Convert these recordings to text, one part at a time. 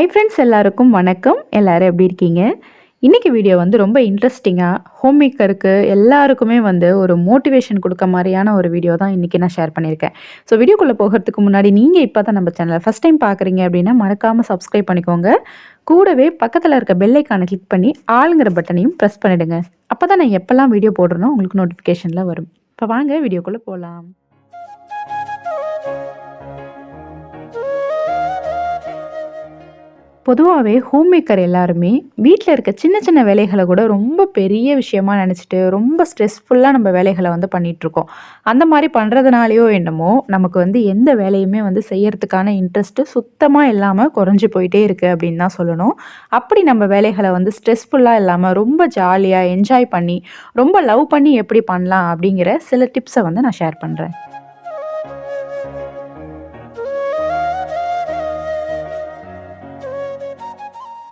Hi friends எல்லாருக்கும் வணக்கம். எல்லாரும் எப்படி இருக்கீங்க? இன்றைக்கி வீடியோ வந்து ரொம்ப இன்ட்ரெஸ்டிங்காக ஹோம் மேக்கருக்கு எல்லாருக்குமே வந்து ஒரு மோட்டிவேஷன் கொடுக்க மாதிரியான ஒரு வீடியோ தான் இன்றைக்கி நான் ஷேர் பண்ணியிருக்கேன். ஸோ வீடியோக்குள்ளே போகிறதுக்கு முன்னாடி நீங்கள் இப்போ தான் நம்ம சேனலை ஃபஸ்ட் டைம் பார்க்குறீங்க அப்படின்னா மறக்காமல் சப்ஸ்கிரைப் பண்ணிக்கோங்க. கூடவே பக்கத்தில் இருக்க பெல்லைக்கான கிளிக் பண்ணி ஆளுங்கிற பட்டனையும் ப்ரெஸ் பண்ணிவிடுங்க அப்போ தான் நான் எப்போல்லாம் வீடியோ போடுறனோ உங்களுக்கு நோட்டிஃபிகேஷனில் வரும். இப்போ வாங்க வீடியோக்குள்ளே போகலாம் பொதுவாகவே ஹோம் மேக்கர் எல்லாருமே வீட்டில் இருக்க சின்ன சின்ன வேலைகளை கூட ரொம்ப பெரிய விஷயமா நினச்சிட்டு ரொம்ப ஸ்ட்ரெஸ்ஃபுல்லாக நம்ம வேலைகளை வந்து பண்ணிகிட்ருக்கோம் அந்த மாதிரி பண்ணுறதுனாலையோ என்னமோ நமக்கு வந்து எந்த வேலையுமே வந்து செய்யறதுக்கான இன்ட்ரெஸ்ட்டு சுத்தமாக இல்லாமல் குறைஞ்சி போயிட்டே இருக்குது அப்படின்னு தான் சொல்லணும். அப்படி நம்ம வேலைகளை வந்து ஸ்ட்ரெஸ்ஃபுல்லாக இல்லாமல் ரொம்ப ஜாலியாக என்ஜாய் பண்ணி ரொம்ப லவ் பண்ணி எப்படி பண்ணலாம் அப்படிங்கிற சில டிப்ஸை வந்து நான் ஷேர் பண்ணுறேன்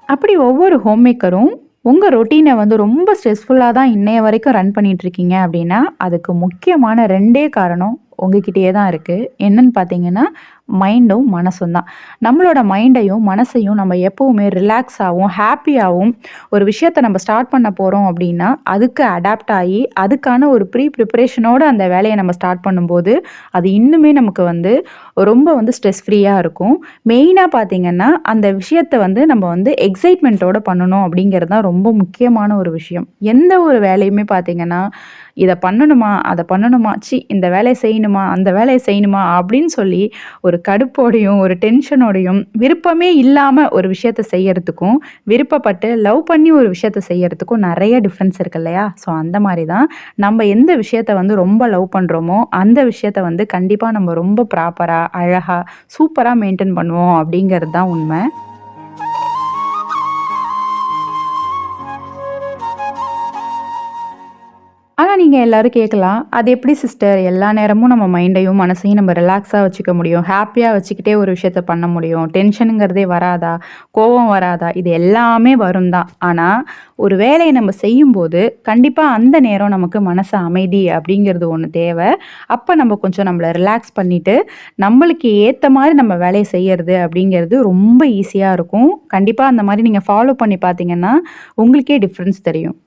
அப்படி ஒவ்வொரு ஹோம் மேக்கரும் உங்கள் ரொட்டீனை வந்து ரொம்ப ஸ்ட்ரெஸ்ஃபுல்லாக தான் இன்னைய வரைக்கும் ரன் பண்ணிகிட்ருக்கீங்க அப்படின்னா அதுக்கு முக்கியமான ரெண்டே காரணம் உங்ககிட்டயே தான் இருக்குது என்னன்னு பார்த்தீங்கன்னா மைண்டும் மனசும் தான் நம்மளோட மைண்டையும் மனசையும் நம்ம எப்போவுமே ரிலாக்ஸாகவும் ஹாப்பியாகவும் ஒரு விஷயத்தை நம்ம ஸ்டார்ட் பண்ண போகிறோம் அப்படின்னா அதுக்கு அடாப்ட் ஆகி அதுக்கான ஒரு ப்ரீ ப்ரிப்பரேஷனோடு அந்த வேலையை நம்ம ஸ்டார்ட் பண்ணும்போது அது இன்னுமே நமக்கு வந்து ரொம்ப வந்து ஸ்ட்ரெஸ் ஃப்ரீயாக இருக்கும். மெயினாக பார்த்தீங்கன்னா அந்த விஷயத்தை வந்து நம்ம வந்து எக்ஸைட்மெண்ட்டோட பண்ணணும் அப்படிங்கிறது தான் ரொம்ப முக்கியமான ஒரு விஷயம். எந்த ஒரு வேலையுமே பார்த்தீங்கன்னா இதை பண்ணணுமா அதை பண்ணணுமா சி இந்த வேலையை செய்யணுமா அந்த வேலையை செய்யணுமா அப்படின்னு சொல்லி ஒரு கடுப்போடையும் ஒரு டென்ஷனோடையும் விருப்பமே இல்லாமல் ஒரு விஷயத்த செய்யறதுக்கும் விருப்பப்பட்டு லவ் பண்ணி ஒரு விஷயத்த செய்யறதுக்கும் நிறைய டிஃப்ரென்ஸ் இருக்கு இல்லையா? ஸோ அந்த மாதிரி தான் நம்ம எந்த விஷயத்த வந்து ரொம்ப லவ் பண்ணுறோமோ அந்த விஷயத்த வந்து கண்டிப்பாக நம்ம ரொம்ப ப்ராப்பராக அழகாக சூப்பராக மெயின்டைன் பண்ணுவோம் அப்படிங்கிறது தான் உண்மை. ஆனால் நீங்கள் எல்லாரும் கேட்கலாம் அது எப்படி சிஸ்டர் எல்லா நேரமும் நம்ம மைண்டையும் மனசையும் நம்ம ரிலாக்ஸாக வச்சுக்க முடியும். ஹாப்பியாக வச்சுக்கிட்டே ஒரு விஷயத்த பண்ண முடியும். டென்ஷனுங்கிறதே வராதா? கோபம் வராதா? இது எல்லாமே வரும் தான். ஆனால் ஒரு வேலையை நம்ம செய்யும்போது கண்டிப்பாக அந்த நேரம் நமக்கு மனசு அமைதி அப்படிங்கிறது ஒன்று தேவை. அப்போ நம்ம கொஞ்சம் நம்மளை ரிலாக்ஸ் பண்ணிவிட்டு நம்மளுக்கு ஏற்ற மாதிரி நம்ம வேலையை செய்கிறது அப்படிங்கிறது ரொம்ப ஈஸியாக இருக்கும். கண்டிப்பாக அந்த மாதிரி நீங்கள் ஃபாலோ பண்ணி பார்த்தீங்கன்னா உங்களுக்கே டிஃப்ரென்ஸ் தெரியும்.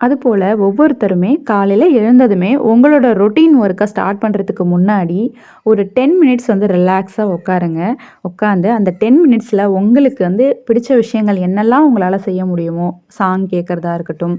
அதுபோல் ஒவ்வொருத்தருமே காலையில் எழுந்ததுமே உங்களோட ரொட்டீன் ஒர்க்கை ஸ்டார்ட் பண்ணுறதுக்கு முன்னாடி ஒரு டென் மினிட்ஸ் வந்து ரிலாக்ஸாக உட்காருங்க உட்காந்து அந்த டென் மினிட்ஸில் உங்களுக்கு வந்து பிடிச்ச விஷயங்கள் என்னெல்லாம் உங்களால் செய்ய முடியுமோ? சாங் கேட்குறதா இருக்கட்டும்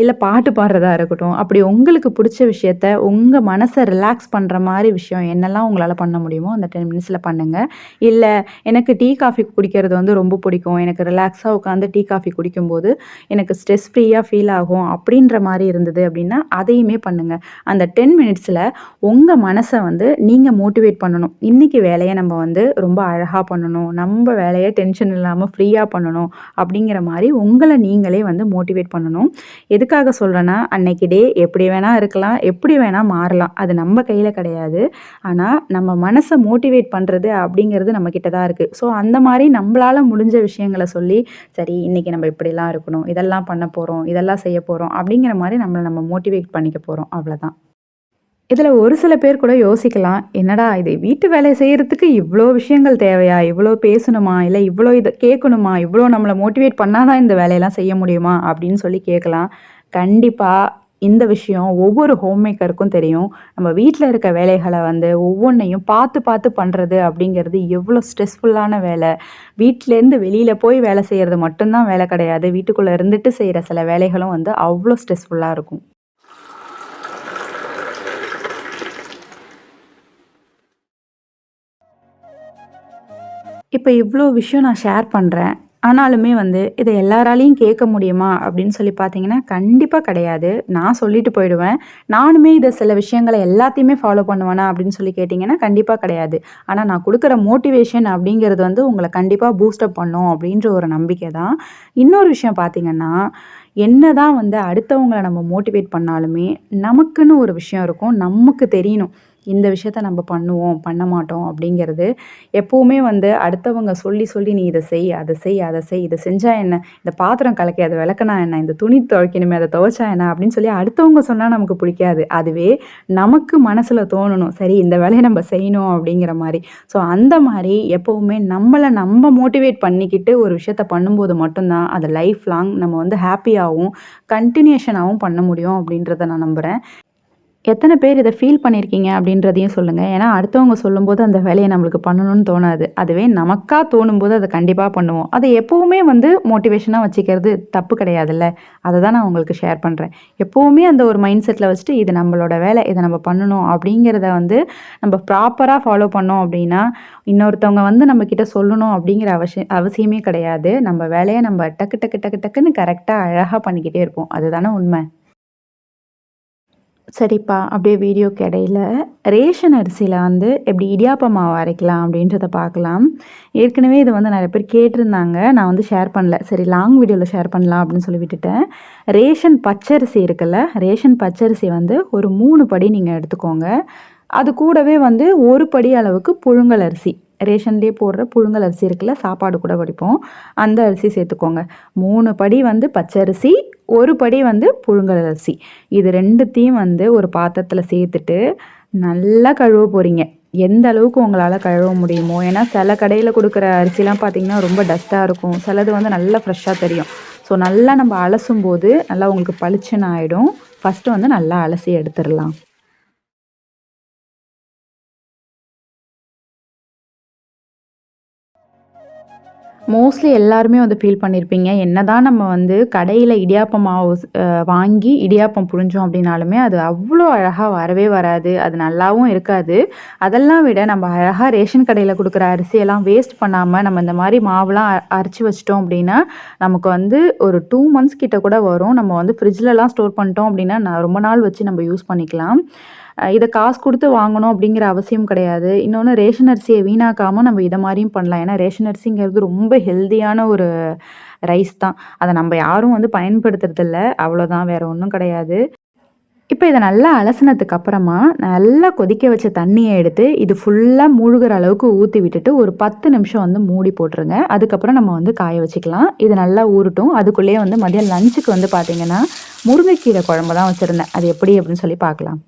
இல்லை பாட்டு பாடுறதா இருக்கட்டும் அப்படி உங்களுக்கு பிடிச்ச விஷயத்த உங்கள் மனசை ரிலாக்ஸ் பண்ணுற மாதிரி விஷயம் என்னெல்லாம் உங்களால் பண்ண முடியுமோ அந்த டென் மினிட்ஸில் பண்ணுங்கள் இல்லை எனக்கு டீ காஃபி குடிக்கிறது வந்து ரொம்ப பிடிக்கும். எனக்கு ரிலாக்ஸாக உட்காந்து டீ காஃபி குடிக்கும்போது எனக்கு ஸ்ட்ரெஸ் ஃப்ரீயாக ஃபீல் ஆகும் அப்படின்ற மாதிரி இருந்தது அப்படின்னா அதையுமே பண்ணுங்கள் அந்த டென் மினிட்ஸில் உங்கள் மனசை வந்து நீங்கள் மோட்டிவேட் பண்ணணும். இன்றைக்கி வேலையை நம்ம வந்து ரொம்ப அழகாக பண்ணணும். நம்ம வேலையை டென்ஷன் இல்லாமல் ஃப்ரீயாக பண்ணணும் அப்படிங்கிற மாதிரி உங்களை நீங்களே வந்து மோட்டிவேட் பண்ணணும். எதுக்காக சொல்கிறேன்னா அன்னைக்கு டே எப்படி வேணால் இருக்கலாம் எப்படி வேணால் மாறலாம். அது நம்ம கையில் கிடையாது. ஆனால் நம்ம மனசை மோட்டிவேட் பண்ணுறது அப்படிங்கிறது நம்ம தான் இருக்குது ஸோ அந்த மாதிரி நம்மளால் முடிஞ்ச விஷயங்களை சொல்லி சரி இன்றைக்கி நம்ம இப்படிலாம் இருக்கணும் இதெல்லாம் பண்ண போகிறோம் இதெல்லாம் செய்ய போகிறோம் அப்படிங்கிற மாதிரி நம்மளை நம்ம மோட்டிவேட் பண்ணிக்க போகிறோம் அவ்வளோதான் இதில் ஒரு சில பேர் கூட யோசிக்கலாம் என்னடா இது வீட்டு வேலை செய்கிறதுக்கு இவ்வளோ விஷயங்கள் தேவையா? இவ்வளோ பேசணுமா? இல்லை இவ்வளோ இதை கேட்கணுமா? இவ்வளோ நம்மளை மோட்டிவேட் பண்ணாதான் இந்த வேலையெல்லாம் செய்ய முடியுமா? அப்படின்னு சொல்லி கேட்கலாம். கண்டிப்பாக இந்த விஷயம் ஒவ்வொரு ஹோம் மேக்கருக்கும் தெரியும். நம்ம வீட்டில் இருக்க வேலைகளை வந்து ஒவ்வொன்றையும் பார்த்து பார்த்து பண்ணுறது அப்படிங்கிறது எவ்வளோ ஸ்ட்ரெஸ்ஃபுல்லான வேலை. வீட்டிலேருந்து வெளியில் போய் வேலை செய்கிறது மட்டும்தான் வேலை கிடையாது. வீட்டுக்குள்ளே இருந்துட்டு செய்கிற சில வேலைகளும் வந்து அவ்வளோ ஸ்ட்ரெஸ்ஃபுல்லாக இருக்கும். இப்போ இவ்வளோ விஷயம் நான் ஷேர் பண்ணுறேன் ஆனாலுமே வந்து இதை எல்லாராலையும் கேட்க முடியுமா? அப்படின்னு சொல்லி பார்த்தீங்கன்னா கண்டிப்பாக கிடையாது. நான் சொல்லிட்டு போயிடுவேன். நானுமே இதை சில விஷயங்களை எல்லாத்தையுமே ஃபாலோ பண்ணுவேனா? அப்படின்னு சொல்லி கேட்டிங்கன்னா கண்டிப்பாக கிடையாது. ஆனால் நான் கொடுக்குற மோட்டிவேஷன் அப்படிங்கிறது வந்து உங்களை கண்டிப்பாக பூஸ்டப் பண்ணும் அப்படின்ற ஒரு நம்பிக்கை தான். இன்னொரு விஷயம் பார்த்தீங்கன்னா என்னதான் வந்து அடுத்தவங்களை நம்ம மோட்டிவேட் பண்ணாலுமே நமக்குன்னு ஒரு விஷயம் இருக்கும். நமக்கு தெரியணும். இந்த விஷயத்த நம்ம பண்ணுவோம் பண்ண மாட்டோம் அப்படிங்கிறது எப்போவுமே வந்து அடுத்தவங்க சொல்லி சொல்லி நீ இதை செய் அதை செய் அதை செய் இதை செஞ்சா என்ன? இந்த பாத்திரம் கலக்கி அதை விளக்கினா என்ன? இந்த துணி துவைக்கணுமே அதை துவைச்சா என்ன? அப்படின்னு சொல்லி அடுத்தவங்க சொன்னால் நமக்கு பிடிக்காது. அதுவே நமக்கு மனசில் தோணணும். சரி இந்த வேலையை நம்ம செய்யணும் அப்படிங்கிற மாதிரி. ஸோ அந்த மாதிரி எப்போவுமே நம்மளை நம்ம மோட்டிவேட் பண்ணிக்கிட்டு ஒரு விஷயத்த பண்ணும்போது மட்டும்தான் அது லைஃப் லாங் நம்ம வந்து ஹாப்பியாகவும் கண்டினியூஷனாகவும் பண்ண முடியும் அப்படின்றத நான் நம்புகிறேன் எத்தனை பேர் இதை ஃபீல் பண்ணியிருக்கீங்க அப்படின்றதையும் சொல்லுங்கள் ஏன்னா அடுத்தவங்க சொல்லும்போது அந்த வேலையை நம்மளுக்கு பண்ணணும்னு தோணாது. அதுவே நமக்காக தோணும்போது அதை கண்டிப்பாக பண்ணுவோம். அதை எப்போவுமே வந்து மோட்டிவேஷனாக வச்சுக்கிறது தப்பு கிடையாதுல்ல. அதை தான் நான் உங்களுக்கு ஷேர் பண்ணுறேன் எப்போவுமே அந்த ஒரு மைண்ட் செட்டில் வச்சுட்டு இது நம்மளோட வேலை இதை நம்ம பண்ணணும் அப்படிங்கிறத வந்து நம்ம ப்ராப்பராக ஃபாலோ பண்ணோம் அப்படின்னா இன்னொருத்தவங்க வந்து நம்மக்கிட்ட சொல்லணும் அப்படிங்கிற அவசியம் அவசியமே கிடையாது. நம்ம வேலையை நம்ம டக்கு டக்கு டக்கு டக்குன்னு கரெக்டாக அழகாக பண்ணிக்கிட்டே இருப்போம். அதுதானே உண்மை? சரிப்பா அப்படியே வீடியோக்கு இடையில் ரேஷன் அரிசியில் வந்து எப்படி இடியாப்ப மாவு அரைக்கலாம் அப்படின்றத பார்க்கலாம். ஏற்கனவே இது வந்து நிறைய பேர் கேட்டிருந்தாங்க. நான் வந்து ஷேர் பண்ணல. சரி லாங் வீடியோவில் ஷேர் பண்ணலாம் அப்படின்னு சொல்லி விட்டுட்டேன். ரேஷன் பச்சரிசி இருக்குல்ல ரேஷன் பச்சரிசி வந்து ஒரு மூணு படி நீங்கள் எடுத்துக்கோங்க. அது கூடவே வந்து ஒரு படி அளவுக்கு புழுங்கல் அரிசி. ரேஷன்லேயே போடுற புழுங்கல் அரிசி இருக்குல்ல சாப்பாடு கூட வடிப்போம். அந்த அரிசி சேர்த்துக்கோங்க. மூணு படி வந்து பச்சரிசி ஒரு படி வந்து புழுங்கல் அரிசி. இது ரெண்டுத்தையும் வந்து ஒரு பாத்திரத்தில் சேர்த்துட்டு நல்லா கழுவ போகிறீங்க எந்த அளவுக்கு உங்களால் கழுவ முடியுமோ ஏன்னா சில கடையில் கொடுக்குற அரிசிலாம் பார்த்தீங்கன்னா ரொம்ப டஸ்ட்டாக இருக்கும். சிலது வந்து நல்லா ஃப்ரெஷ்ஷாக தெரியும். ஸோ நல்லா நம்ம அலசும் போது நல்லா உங்களுக்கு பளிச்சுன்னு ஆகிடும் ஃபஸ்ட்டு வந்து நல்லா அலசி எடுத்துடலாம். மோஸ்ட்லி எல்லாருமே வந்து ஃபீல் பண்ணியிருப்பீங்க என்ன தான் நம்ம வந்து கடையில் இடியாப்பம் மாவு வாங்கி இடியாப்பம் புரிஞ்சோம் அப்படின்னாலுமே அது அவ்வளோ அழகாக வரவே வராது. அது நல்லாவும் இருக்காது. அதெல்லாம் விட நம்ம அழகாக ரேஷன் கடையில் கொடுக்குற அரிசியெல்லாம் வேஸ்ட் பண்ணாமல் நம்ம இந்த மாதிரி மாவுலாம் அ- அரைச்சி வச்சிட்டோம் அப்படின்னா நமக்கு வந்து ஒரு டூ மந்த்ஸ் கிட்ட கூட வரும். நம்ம வந்து ஃப்ரிட்ஜ்லலாம் ஸ்டோர் பண்ணிட்டோம் அப்படின்னா நான் ரொம்ப நாள் வச்சு நம்ம யூஸ் பண்ணிக்கலாம். இதை காசு கொடுத்து வாங்கணும் அப்படிங்கிற அவசியம் கிடையாது. இன்னொன்று ரேஷன் அரிசியை வீணாக்காமல் நம்ம இதை மாதிரியும் பண்ணலாம். ஏன்னா ரேஷன் அரிசிங்கிறது ரொம்ப ஹெல்த்தியான ஒரு ரைஸ் தான். அதை நம்ம யாரும் வந்து பயன்படுத்துறதில்ல. அவ்வளோதான் வேற ஒன்றும் கிடையாது. இப்போ இதை நல்லா அலசினதுக்கு அப்புறமா நல்லா கொதிக்க வச்ச தண்ணியை எடுத்து இது ஃபுல்லாக மூழ்கிற அளவுக்கு ஊற்றி விட்டுட்டு ஒரு பத்து நிமிஷம் வந்து மூடி போட்டுருங்க. அதுக்கப்புறம் நம்ம வந்து காய வச்சுக்கலாம். இது நல்லா ஊறட்டும். அதுக்குள்ளேயே வந்து மதியம் லஞ்சுக்கு வந்து பார்த்தீங்கன்னா முருங்கைக்கீரை குழம்பு தான் வச்சுருந்தேன். அது எப்படி அப்படின்னு சொல்லி பார்க்கலாம்.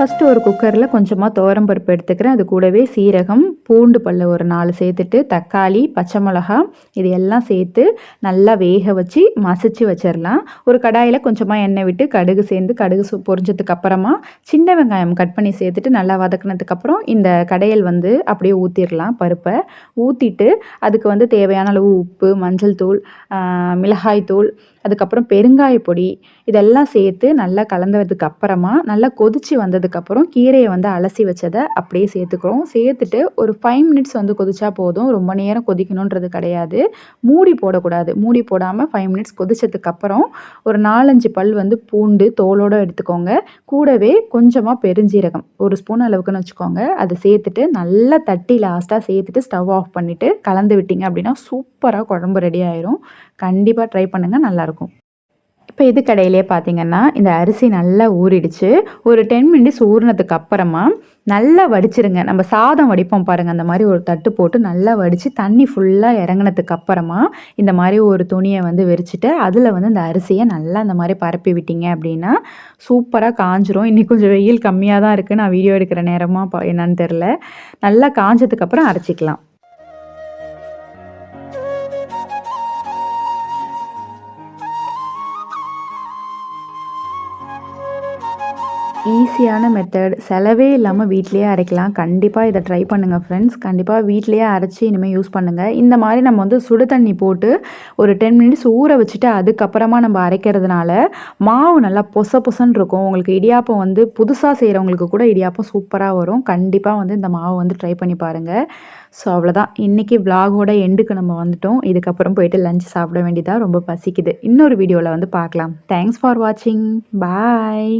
ஃபஸ்ட்டு ஒரு குக்கரில் கொஞ்சமாக துவரம்பருப்பு எடுத்துக்கிறேன். அது கூடவே சீரகம் பூண்டு பல்ல ஒரு நாலு சேர்த்துட்டு தக்காளி பச்சை மிளகா இது எல்லாம் சேர்த்து நல்லா வேக வச்சு மசிச்சு வச்சிடலாம் ஒரு கடாயில் கொஞ்சமாக எண்ணெய் விட்டு கடுகு சேர்ந்து கடுகு சு பொரிஞ்சதுக்கு அப்புறமா சின்ன வெங்காயம் கட் பண்ணி சேர்த்துட்டு நல்லா வதக்குனதுக்கப்புறம் இந்த கடையல் வந்து அப்படியே ஊற்றிடலாம் பருப்பை. ஊற்றிட்டு அதுக்கு வந்து தேவையான அளவு உப்பு மஞ்சள் தூள் மிளகாய் தூள் அதுக்கப்புறம் பெருங்காய பொடி இதெல்லாம் சேர்த்து நல்லா கலந்ததுக்கு அப்புறமா நல்லா கொதிச்சு வந்ததுக்கப்புறம் கீரையை வந்து அலசி வச்சதை அப்படியே சேர்த்துக்கிறோம். சேர்த்துட்டு ஒரு ஃபைவ் மினிட்ஸ் வந்து கொதிச்சா போதும். ரொம்ப நேரம் கொதிக்கணுன்றது கிடையாது. மூடி போடக்கூடாது. மூடி போடாமல் ஃபைவ் மினிட்ஸ் கொதிச்சதுக்கப்புறம் ஒரு நாலஞ்சு பல் வந்து பூண்டு தோலோடு எடுத்துக்கோங்க. கூடவே கொஞ்சமாக பெருஞ்சீரகம் ஒரு ஸ்பூன் அளவுக்குன்னு வச்சுக்கோங்க. அதை சேர்த்துட்டு நல்லா தட்டி லாஸ்ட்டாக சேர்த்துட்டு ஸ்டவ் ஆஃப் பண்ணிவிட்டு கலந்து விட்டீங்க அப்படின்னா சூப்பராக குழம்பு ரெடி ஆயிரும். கண்டிப்பாக ட்ரை பண்ணுங்கள் நல்லாயிருக்கும் இப்போ இதுக்கடையிலே பார்த்தீங்கன்னா இந்த அரிசி நல்லா ஊறிடுச்சு. ஒரு டென் மினிட்ஸ் ஊறினதுக்கு அப்புறமா நல்லா வடிச்சிருங்க. நம்ம சாதம் வடிப்போம் பாருங்கள் அந்த மாதிரி ஒரு தட்டு போட்டு நல்லா வடித்து தண்ணி ஃபுல்லாக இறங்கினதுக்கு அப்புறமா இந்த மாதிரி ஒரு துணியை வந்து விரிச்சிட்டு அதில் வந்து இந்த அரிசியை நல்லா இந்த மாதிரி பரப்பி விட்டீங்க அப்படின்னா சூப்பராக காஞ்சிரும். இன்றைக்கி கொஞ்சம் வெயில் கம்மியாக தான் இருக்குது நான் வீடியோ எடுக்கிற நேரமாக என்னன்னு தெரில நல்லா காஞ்சதுக்கப்புறம் அரைச்சிக்கலாம். ஈஸியான மெத்தட் செலவே இல்லாமல் வீட்லேயே அரைக்கலாம். கண்டிப்பாக இதை ட்ரை பண்ணுங்கள் ஃப்ரெண்ட்ஸ் கண்டிப்பாக வீட்லேயே அரைச்சி இனிமேல் யூஸ் பண்ணுங்கள் இந்த மாதிரி நம்ம வந்து சுடு தண்ணி போட்டு ஒரு டென் மினிட்ஸ் ஊற வச்சுட்டு அதுக்கப்புறமா நம்ம அரைக்கிறதுனால மாவு நல்லா பொச பொசன்னு இருக்கும். உங்களுக்கு இடியாப்பம் வந்து புதுசாக செய்கிறவங்களுக்கு கூட இடியாப்பம் சூப்பராக வரும். கண்டிப்பாக வந்து இந்த மாவு வந்து ட்ரை பண்ணி பாருங்கள் ஸோ அவ்வளோதான் இன்றைக்கி விலாகோட எண்டுக்கு நம்ம வந்துட்டோம். இதுக்கப்புறம் போயிட்டு லஞ்ச் சாப்பிட வேண்டியதாக ரொம்ப பசிக்குது. இன்னொரு வீடியோவில் வந்து பார்க்கலாம். தேங்க்ஸ் ஃபார் வாட்சிங் பாய்